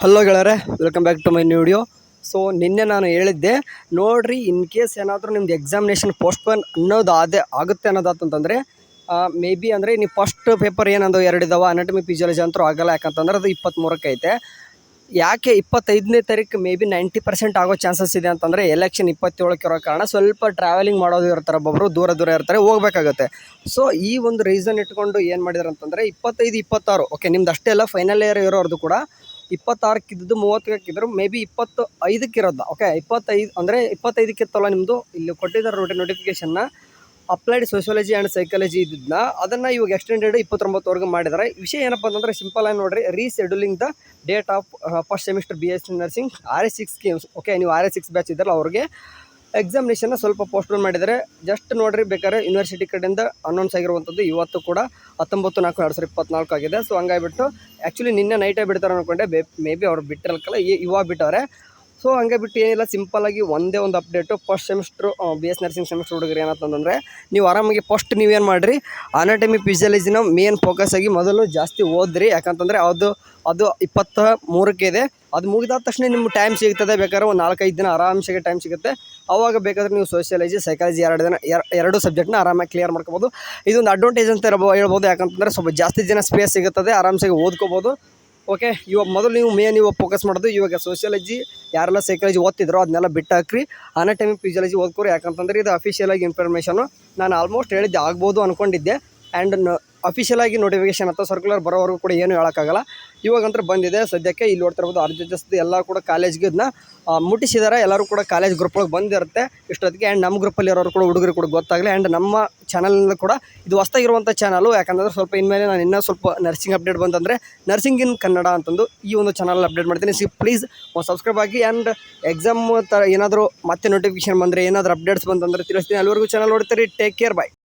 Hello ಗೆಳರೆ welcome back to my new video so ನಿನ್ನೆ ನಾನು ಹೇಳಿದ್ದೆ, ನೋಡ್ರಿ ಇನ್ ಕೇಸ್ ಏನಾದರೂ ನಿಮ್ದು ಎಕ್ಸಾಮಿನೇಷನ್ ಪೋಸ್ಟ್ಪೋನ್ ಅನ್ನೋದು ಅದೇ ಆಗುತ್ತೆ ಅನ್ನೋದಾತಂತಂದರೆ ಮೇ ಬಿ ಅಂದರೆ ನೀವು ಫಸ್ಟ್ ಪೇಪರ್ ಏನಂದು ಎರಡು ಇದಾವೆ ಅನಾಟಮಿ ಫಿಸಿಯಾಲಜಿ ಅಂತೂ ಆಗಲ್ಲ, ಯಾಕಂತಂದ್ರೆ ಅದು ಇಪ್ಪತ್ತ್ಮೂರಕ್ಕೆ ಐತೆ. ಯಾಕೆ ಇಪ್ಪತ್ತೈದನೇ ತಾರೀಕು ಮೇ ಬಿ ನೈಂಟಿ ಪರ್ಸೆಂಟ್ ಆಗೋ ಚಾನ್ಸಸ್ ಇದೆ ಅಂತಂದರೆ ಎಲೆಕ್ಷನ್ ಇಪ್ಪತ್ತೇಳಕ್ಕೆ ಇರೋ ಕಾರಣ ಸ್ವಲ್ಪ ಟ್ರಾವೆಲಿಂಗ್ ಮಾಡೋದು ಇರ್ತಾರೆ ಒಬ್ಬೊಬ್ಬರು ದೂರ ದೂರ ಇರ್ತಾರೆ, ಹೋಗ್ಬೇಕಾಗತ್ತೆ. ಸೊ ಈ ಒಂದು ರೀಸನ್ ಇಟ್ಕೊಂಡು ಏನು ಮಾಡಿದಾರೆ ಅಂತಂದರೆ ಇಪ್ಪತ್ತೈದು, ಇಪ್ಪತ್ತಾರು ಓಕೆ ನಿಮ್ದು ಅಷ್ಟೇ ಅಲ್ಲ ಫೈನಲ್ ಇಯರ್ ಇರೋರ್ದು ಕೂಡ ಇಪ್ಪತ್ತಾರಕ್ಕೆ ಮೂವತ್ತಕ್ಕಿದ್ರು ಮೇ ಬಿ ಇಪ್ಪತ್ತು ಐದಕ್ಕೆ ಇರೋದು ಓಕೆ ಇಪ್ಪತ್ತೈದು, ಅಂದರೆ ಇಪ್ಪತ್ತೈದಕ್ಕೆ ಇತ್ತಲ್ಲ ನಿಮ್ಮದು ಇಲ್ಲಿ ಕೊಟ್ಟಿದ್ದಾರೆ ನೋಡಿ ನೋಟಿಫಿಕೇಶನ್ನ ಅಪ್ಲೈಡ್ ಸೋಷಿಯಾಲಜಿ ಆ್ಯಂಡ್ ಸೈಕಾಲಜಿ ಇದ್ದಿದ್ದನ್ನ ಅದನ್ನು ಇವಾಗ ಎಕ್ಸ್ಟೆಂಡೆಡ್ ಇಪ್ಪತ್ತೊಂಬತ್ತವರೆಗೂ ಮಾಡಿದ್ದಾರೆ. ವಿಷಯ ಏನಪ್ಪ ಅಂತಂದರೆ ಸಿಂಪಲ್ ಆಗಿ ನೋಡ್ರಿ rescheduling the date of first semester B S C nursing R S six schemes okay ನೀವು ಆರ್ ಎಸ್ ಸಿಕ್ಸ್ ಬ್ಯಾಚ್ ಇದ್ದಲ್ಲ ಅವ್ರಿಗೆ ಎಕ್ಸಾಮಿನೇಷನ್ನ ಸ್ವಲ್ಪ ಪೋಸ್ಟ್ಪೋನ್ ಮಾಡಿದರೆ ಜಸ್ಟ್ ನೋಡ್ರಿ, ಬೇಕಾದ್ರೆ ಯೂನಿವರ್ಸಿಟಿ ಕಡೆಯಿಂದ ಅನೌನ್ಸ್ ಆಗಿರುವಂಥದ್ದು ಇವತ್ತು ಕೂಡ ಹತ್ತೊಂಬತ್ತು ನಾಲ್ಕು ಎರಡು ಸಾವಿರದ ಇಪ್ಪತ್ನಾಲ್ಕು ಆಗಿದೆ. ಸೊ ಹಂಗಾಗಿಬಿಟ್ಟು ಆ್ಯಕ್ಚುಲಿ ನಿನ್ನೆ ನೈಟೇ ಬಿಡ್ತಾರೆ ಅನ್ಕೊಂಡೆ. ಬೇ ಮೇ ಬಿ ಅವ್ರು ಬಿಟ್ಟಿರಲ್ಕಲ್ಲ ಇವಾಗ ಬಿಟ್ಟವ್ರೆ. ಸೊ ಹಂಗೆ ಬಿಟ್ಟು ಏನಿಲ್ಲ ಸಿಂಪಲ್ಲಾಗಿ ಒಂದೇ ಒಂದು update first semester B S nursing semester ಹುಡುಗರು ಏನಂತಂದರೆ ನೀವು ಆರಾಮಾಗಿ ಫಸ್ಟ್ ನೀವೇನು ಮಾಡಿರಿ? ಅನಾಟಮಿ ಫಿಸಿಯಾಲಜಿನ ಮೇನ್ ಫೋಕಸ್ ಆಗಿ ಮೊದಲು ಜಾಸ್ತಿ ಓದ್ರಿ. ಯಾಕಂತಂದರೆ ಅದು ಅದು ಇಪ್ಪತ್ತ ಮೂರಕ್ಕೆ ಇದೆ ಅದು ಮುಗಿದಾದ ತಕ್ಷಣ ನಿಮ್ಗೆ ಟೈಮ್ ಸಿಗ್ತದೆ. ಬೇಕಾದ್ರೆ ಒಂದು ನಾಲ್ಕೈದು ದಿನ ಆರಾಮ್ಸೆಗೆ ಟೈಮ್ ಸಿಗುತ್ತೆ. ಅವಾಗ ಬೇಕಾದ್ರೆ ನೀವು ಸೋಷಿಯಾಲಜಿ ಸೈಕಾಲಜಿ ಎರಡು ದಿನ, ಎರ- ಎರಡು ಸಬ್ಜೆಕ್ಟ್ನ ಆರಾಮಾಗಿ ಕ್ಲಿಯರ್ ಮಾಡ್ಕೋಬೋದು. ಇದೊಂದು ಅಡ್ವಾಂಟೇಜ್ ಅಂತ ಇರಬೋ ಹೇಳ್ಬೋದು. ಯಾಕಂತಂದರೆ ಸ್ವಲ್ಪ ಜಾಸ್ತಿ ಜನ ಸ್ಪೇಸ್ ಸಿಗುತ್ತದೆ. ಆರಾಮ್ಸೆಗೆ ಓದ್ಕೋಬೋದು. ಓಕೆ ಇವಾಗ ಮೊದಲು ನೀವು ಮೇನ್ ಇವಾಗ ಫೋಕಸ್ ಮಾಡೋದು ಇವಾಗ ಸೋಷಿಯಾಲಜಿ ಯಾರೆಲ್ಲ ಸೈಕಾಲಜಿ ಓದ್ತಿದ್ರೋ ಅದನ್ನೆಲ್ಲ ಬಿಟ್ಟು ಹಾಕ್ರಿ ಅನಾಟಮಿ ಫಿಸಿಯಾಲಜಿ ಓದ್ಕೋರಿ. ಯಾಕಂತಂದರೆ ಇದು ಅಫಿಷಿಯಲಾಗಿ ಇನ್ಫಾರ್ಮೇಷನು ನಾನು ಆಲ್ಮೋಸ್ಟ್ ಹೇಳಿದ್ದೆ, ಆಗ್ಬೋದು ಅಂದ್ಕೊಂಡಿದ್ದೆ ಆ್ಯಂಡ್ ಅಫಿಷಿಯಲ್ ಆಗಿ ನೋಟಿಫಿಕೇಶನ್ ಅಥವಾ ಸರ್ಕ್ಯುಲರ್ ಬರೋವರೆಗೂ ಕೂಡ ಏನು ಹೇಳೋಕ್ಕಾಗಲ್ಲ. ಇವಾಗಂತ್ರ ಬಂದಿದೆ. ಸದ್ಯಕ್ಕೆ ಇಲ್ಲಿ ನೋಡ್ತಾ ಇರ್ಬೋದು ಅರ್ಜಿ ಜಸ್ತಿ ಎಲ್ಲ ಕೂಡ ಕಾಲೇಜ್ಗೆ ಇದನ್ನ ಮುಟ್ಟಿಸಿದ್ದಾರೆ. ಎಲ್ಲರೂ ಕೂಡ ಕಾಲೇಜ್ ಗ್ರೂಪ್ ಒಳಗೆ ಬಂದಿರುತ್ತೆ. ಇಷ್ಟೊತ್ತಿಗೆ ಆ್ಯಂಡ್ ನಮ್ಮ ಗ್ರೂಪಲ್ಲಿ ಇರೋರು ಕೂಡ, ಹುಡುಗರು ಕೂಡ ಗೊತ್ತಾಗಲಿ. ಆ್ಯಂಡ್ ನಮ್ಮ ಚಾನಲ್ನಿಂದ ಕೂಡ ಇದು ಹೊಸ್ತಾಗಿರುವಂಥ ಚಾನಲು ಯಾಕಂದರೆ ಸ್ವಲ್ಪ ಇನ್ಮೇಲೆ ನಾನು ಇನ್ನೂ ಸ್ವಲ್ಪ ನರ್ಸಿಂಗ್ ಅಪ್ಡೇಟ್ ಬಂತಂದರೆ ನರ್ಸಿಂಗ್ ಇನ್ ಕನ್ನಡ ಅಂತಂದು ಈ ಒಂದು ಚಾನಲ್ ಅಪ್ಡೇಟ್ ಮಾಡ್ತೀನಿ. ಸಿ ಪ್ಲೀಸ್ ಸಬ್ಸ್ಕ್ರೈಬ್ ಆಗಿ ಆ್ಯಂಡ್ ಎಕ್ಸಾಮ್ ಥರ ಏನಾದರೂ ಮತ್ತೆ ನೋಟಿಫಿಕೇಶನ್ ಬಂದರೆ ಏನಾದರೂ ಅಪ್ಡೇಟ್ಸ್ ಬಂತಂದರೆ ತಿಳಿಸ್ತೀನಿ. ಅಲ್ಲಿವರೆಗೂ ಚಾನಲ್ ನೋಡ್ತೀರಿ. Take care bye